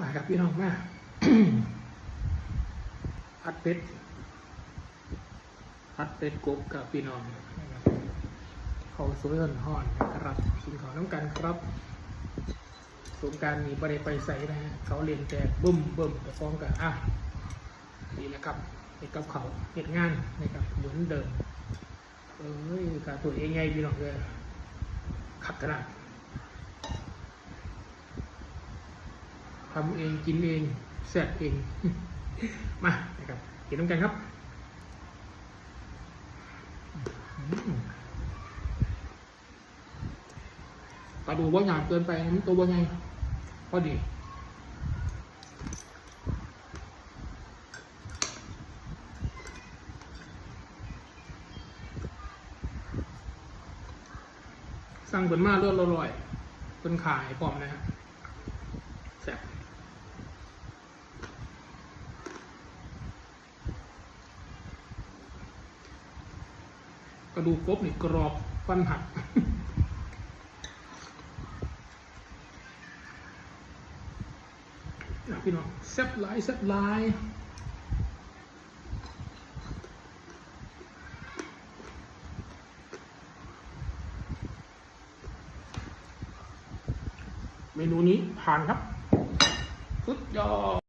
มาครับพี่น้องมาพัดเป็ดพัดเป็ดกบกับพี่น้องนะครับเขาสวยห่อนๆนะครับกินของน้ำกันครับสงกรารมีประเดไปใส่นะฮะเขาเรียนแจกบึ้มบึ้มแต่ฟ้องกันอะนี่นะครับเห็ดกับเขาเห็ดงานนะครับเหมือนเดิมเอ้ยการตัวเองไงพี่น้องเลยขัดขนาด ทำเองกินเองแซ่บเอง มานะครับกินน้ำกันครับปลาดูว่าหยาบเกินไปมันตัวว่าไงพอดีสั่งเป็นมาเลือดลอยๆเป็นขายพร้อมนะฮะแซ่บ กระดูกกบนี่กรอบฟันหักนะพี่น้องแซ่บลายแซ่บลายเมนูนี้ผ่านครับสุดยอด